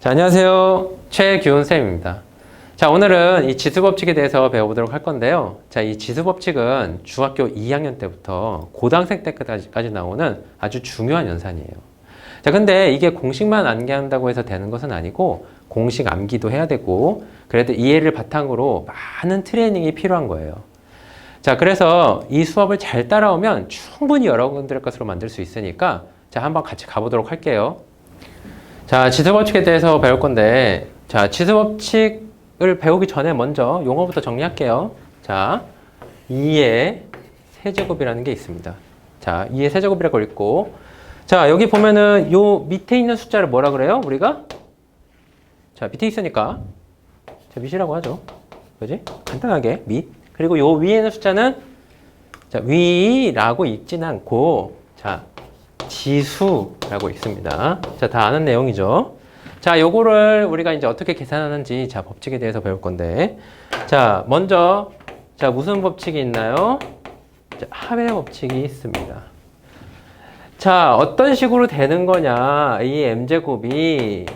자, 안녕하세요. 최규훈 쌤입니다. 자, 오늘은 이 지수 법칙에 대해서 배워보도록 할 건데요. 자, 이 지수 법칙은 중학교 2학년 때부터 고등학생 때까지 나오는 아주 중요한 연산이에요. 자, 근데 이게 공식만 암기한다고 해서 되는 것은 아니고 공식 암기도 해야 되고 그래도 이해를 바탕으로 많은 트레이닝이 필요한 거예요. 자, 그래서 이 수업을 잘 따라오면 충분히 여러분들의 것으로 만들 수 있으니까 자, 한번 같이 가보도록 할게요. 자, 지수 법칙에 대해서 배울 건데, 자, 지수 법칙을 배우기 전에 먼저 용어부터 정리할게요. 자, 2의 세제곱이라는 게 있습니다. 자, 2의 세제곱이라고 읽고, 자, 여기 보면은 요 밑에 있는 숫자를 뭐라 그래요? 우리가? 자, 밑에 있으니까. 자, 밑이라고 하죠. 그지? 간단하게, 밑. 그리고 요 위에 있는 숫자는, 자, 위라고 읽지는 않고, 자, 지수라고 있습니다. 자, 다 아는 내용이죠. 자, 요거를 우리가 이제 어떻게 계산하는지 자, 법칙에 대해서 배울 건데. 자, 먼저 자, 무슨 법칙이 있나요? 자, 합의 법칙이 있습니다. 자, 어떤 식으로 되는 거냐? A의 m제곱이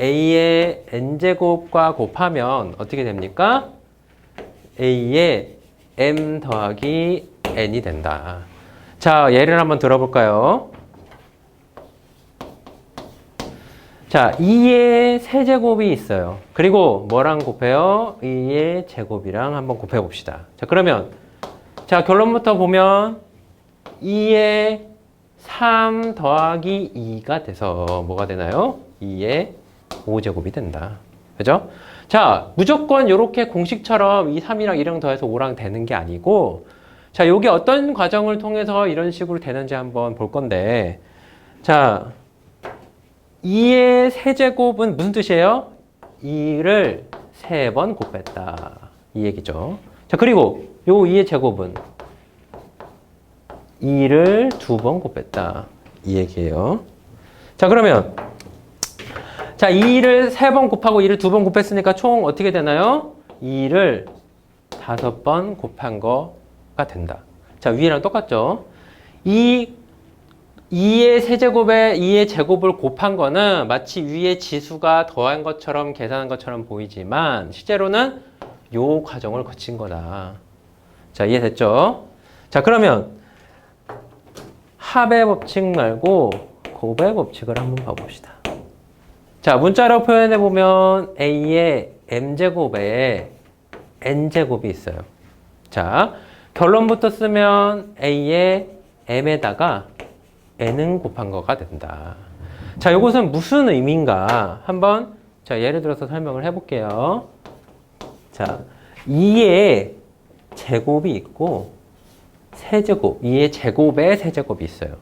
A의 n제곱과 곱하면 어떻게 됩니까? A의 m 더하기 n이 된다. 자, 예를 한번 들어볼까요? 자, 2의 세제곱이 있어요. 그리고 뭐랑 곱해요? 2의 제곱이랑 한번 곱해 봅시다. 자, 그러면, 자, 결론부터 보면 2의 3 더하기 2가 돼서 뭐가 되나요? 2의 5제곱이 된다. 그죠? 자, 무조건 이렇게 공식처럼 이 3이랑 2랑 더해서 5랑 되는 게 아니고, 자, 요게 어떤 과정을 통해서 이런 식으로 되는지 한번 볼 건데, 자, 2의 세제곱은 무슨 뜻이에요? 2를 세 번 곱했다. 이 얘기죠. 자, 그리고 요 2의 제곱은 2를 두 번 곱했다. 이 얘기예요. 자, 그러면 자, 2를 세 번 곱하고 2를 두 번 곱했으니까 총 어떻게 되나요? 2를 다섯 번 곱한 거가 된다. 자, 위랑 똑같죠? 이 2의 세제곱에 2의 제곱을 곱한 거는 마치 위에 지수가 더한 것처럼 계산한 것처럼 보이지만 실제로는 요 과정을 거친 거다. 자, 이해됐죠? 자, 그러면 합의 법칙 말고 곱의 법칙을 한번 봐봅시다. 자, 문자로 표현해 보면 A의 m제곱에 n제곱이 있어요. 자, 결론부터 쓰면 A의 m에다가 n은 곱한 거가 된다. 자, 이것은 무슨 의미인가? 한번 자, 예를 들어서 설명을 해볼게요. 자, 2의 제곱이 있고 세제곱, 2의 제곱에 세제곱이 있어요.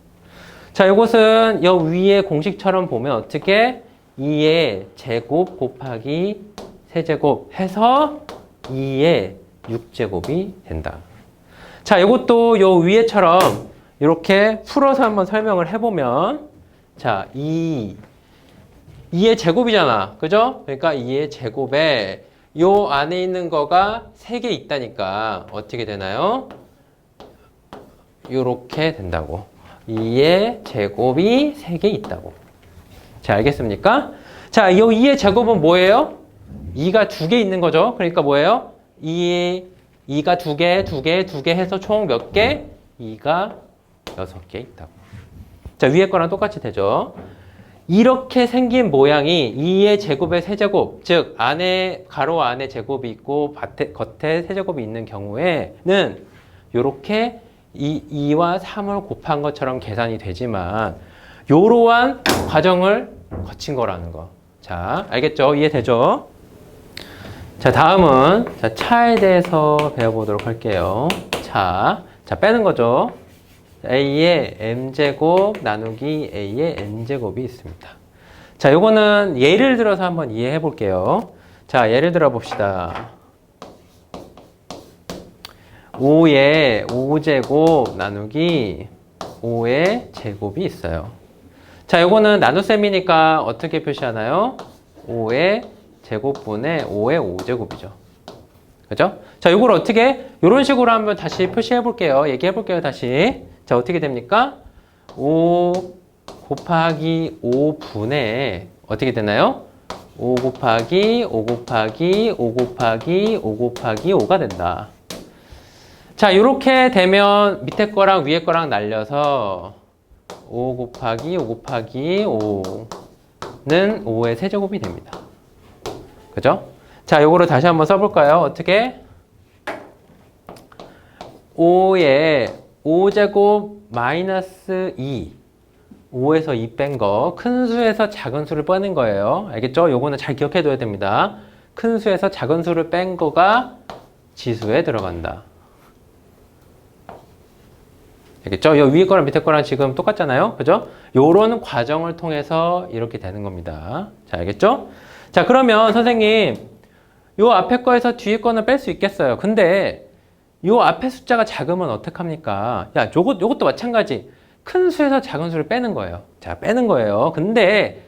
자, 이것은 여 위에 공식처럼 보면 어떻게 2의 제곱 곱하기 세제곱 해서 2의 6제곱이 된다. 자, 이것도 요 위에처럼 이렇게 풀어서 한번 설명을 해보면 자, 2 2의 제곱이잖아. 그죠? 그러니까 2의 제곱에 요 안에 있는 거가 3개 있다니까 어떻게 되나요? 요렇게 된다고. 2의 제곱이 3개 있다고. 자, 알겠습니까? 자, 이 2의 제곱은 뭐예요? 2가 2개 있는 거죠. 그러니까 뭐예요? 2, 2가 2개, 2개, 2개 해서 총 몇 개? 2가 6개 있다고. 자, 위에 거랑 똑같이 되죠. 이렇게 생긴 모양이 2의 제곱의 세제곱, 즉 안에 가로 안에 제곱이 있고 밭에, 겉에 세제곱이 있는 경우에는 이렇게 2, 2와 3을 곱한 것처럼 계산이 되지만 이러한 과정을 거친 거라는 거. 자, 알겠죠? 이해되죠? 자, 다음은 자, 차에 대해서 배워보도록 할게요. 차. 자, 빼는 거죠. A의 m제곱 나누기 a의 n제곱이 있습니다. 자, 요거는 예를 들어서 한번 이해해 볼게요. 자, 예를 들어 봅시다. 5의 5제곱 나누기 5의 제곱이 있어요. 자, 요거는 나눗셈이니까 어떻게 표시하나요? 5의 제곱분의 5의 5제곱이죠. 그죠? 자, 요걸 어떻게, 요런 식으로 한번 다시 표시해 볼게요. 얘기해 볼게요, 다시. 자, 어떻게 됩니까? 5 곱하기 5분의 어떻게 되나요? 5 곱하기 5 곱하기 5 곱하기 5 곱하기 5가 된다. 자, 이렇게 되면 밑에 거랑 위에 거랑 날려서 5 곱하기 5 곱하기 5는 5의 세제곱이 됩니다. 그죠? 자, 요거를 다시 한번 써볼까요? 어떻게? 5의 5제곱 마이너스 2 5에서 2 뺀 거 큰 수에서 작은 수를 빼는 거예요. 알겠죠? 요거는 잘 기억해 둬야 됩니다. 큰 수에서 작은 수를 뺀 거가 지수에 들어간다. 알겠죠? 요 위에 거랑 밑에 거랑 지금 똑같잖아요. 그죠? 요런 과정을 통해서 이렇게 되는 겁니다. 자, 알겠죠? 자, 그러면 선생님, 요 앞에 거에서 뒤에 거는 뺄 수 있겠어요. 근데 요 앞에 숫자가 작으면 어떡합니까? 야, 요것, 요것도 마찬가지. 큰 수에서 작은 수를 빼는 거예요. 자, 빼는 거예요. 근데,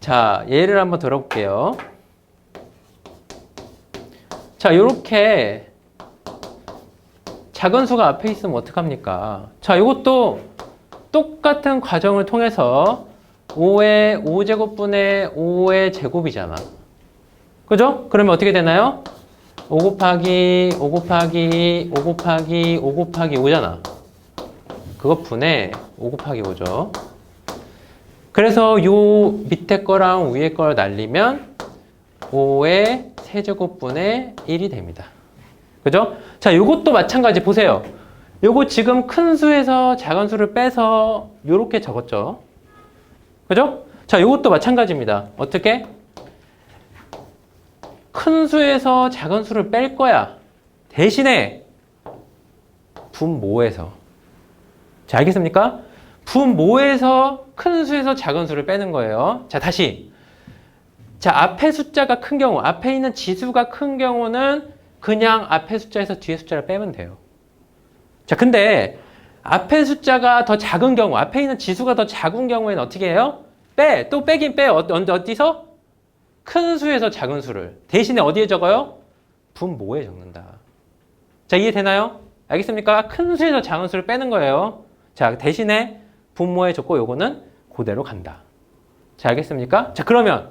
자, 예를 한번 들어볼게요. 자, 요렇게 작은 수가 앞에 있으면 어떡합니까? 자, 요것도 똑같은 과정을 통해서 5의 5제곱분의 5의 제곱이잖아. 그죠? 그러면 어떻게 되나요? 5 곱하기 5 곱하기 5 곱하기 5 곱하기 5잖아. 그것 분의 5 곱하기 5죠. 그래서 요 밑에 거랑 위에 걸 날리면 5의 세제곱분의 1이 됩니다. 그죠? 자, 요것도 마찬가지 보세요. 요거 지금 큰 수에서 작은 수를 빼서 요렇게 적었죠. 그죠? 자, 요것도 마찬가지입니다. 어떻게? 큰 수에서 작은 수를 뺄 거야. 대신에 분모에서. 자, 알겠습니까? 분모에서 큰 수에서 작은 수를 빼는 거예요. 자, 다시. 자, 앞에 숫자가 큰 경우, 앞에 있는 지수가 큰 경우는 그냥 앞에 숫자에서 뒤에 숫자를 빼면 돼요. 자, 근데 앞에 숫자가 더 작은 경우, 앞에 있는 지수가 더 작은 경우에는 어떻게 해요? 빼! 또 빼긴 빼. 어, 어디서? 큰 수에서 작은 수를. 대신에 어디에 적어요? 분모에 적는다. 자, 이해되나요? 알겠습니까? 큰 수에서 작은 수를 빼는 거예요. 자, 대신에 분모에 적고 요거는 그대로 간다. 자, 알겠습니까? 자, 그러면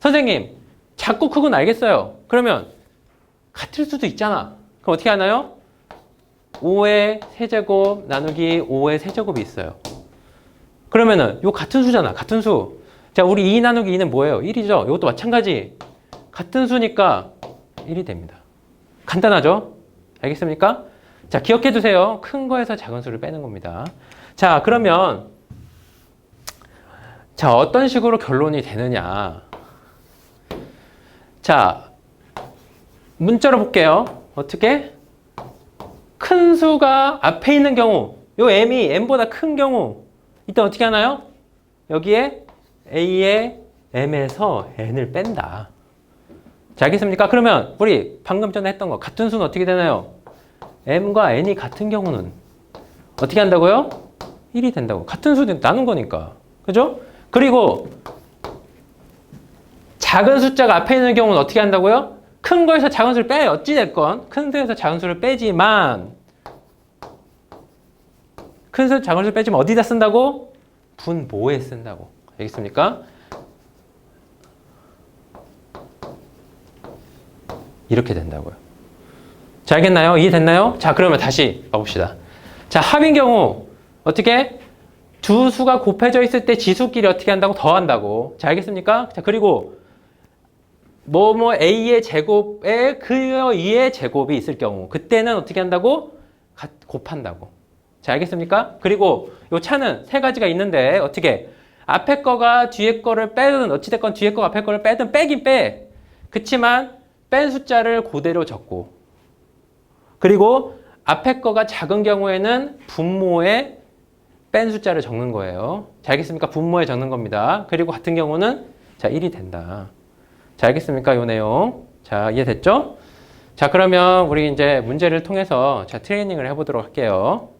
선생님, 작고 크고는 알겠어요. 그러면 같을 수도 있잖아. 그럼 어떻게 하나요? 5의 세제곱 나누기 5의 세제곱이 있어요. 그러면은 요 같은 수잖아. 같은 수. 자, 우리 2 나누기 2는 뭐예요? 1이죠. 이것도 마찬가지. 같은 수니까 1이 됩니다. 간단하죠? 알겠습니까? 자, 기억해 두세요. 큰 거에서 작은 수를 빼는 겁니다. 자, 그러면 자, 어떤 식으로 결론이 되느냐? 자, 문자로 볼게요. 어떻게? 큰 수가 앞에 있는 경우, 요 m이 m보다 큰 경우, 이때 어떻게 하나요? 여기에 a의 m에서 n을 뺀다. 자, 알겠습니까? 그러면 우리 방금 전에 했던 거 같은 수는 어떻게 되나요? m과 n이 같은 경우는 어떻게 한다고요? 1이 된다고. 같은 수 나눈 거니까. 그죠? 그리고 작은 숫자가 앞에 있는 경우는 어떻게 한다고요? 큰 거에서 작은 수를 빼요. 어찌됐건 큰 수에서 작은 수를 빼지만 큰 수, 작은 수를 빼지만 어디다 쓴다고? 분모에 쓴다고. 알겠습니까? 이렇게 된다고요. 자, 알겠나요? 이해됐나요? 자, 그러면 다시 가봅시다. 자, 합인 경우 어떻게? 두 수가 곱해져 있을 때 지수끼리 어떻게 한다고? 더한다고. 자, 알겠습니까? 자, 그리고 뭐 뭐 a의 제곱에 그 2의 제곱이 있을 경우 그때는 어떻게 한다고? 가- 곱한다고. 자, 알겠습니까? 그리고 요 차는 세 가지가 있는데 어떻게? 앞에 거가 뒤에 거를 빼든 어찌됐건 뒤에 거 앞에 거를 빼든 빼긴 빼. 그치만 뺀 숫자를 그대로 적고 그리고 앞에 거가 작은 경우에는 분모에 뺀 숫자를 적는 거예요. 자, 알겠습니까? 분모에 적는 겁니다. 그리고 같은 경우는 자, 1이 된다. 자, 알겠습니까? 요 내용. 자, 이해됐죠? 자, 그러면 우리 이제 문제를 통해서 자, 트레이닝을 해보도록 할게요.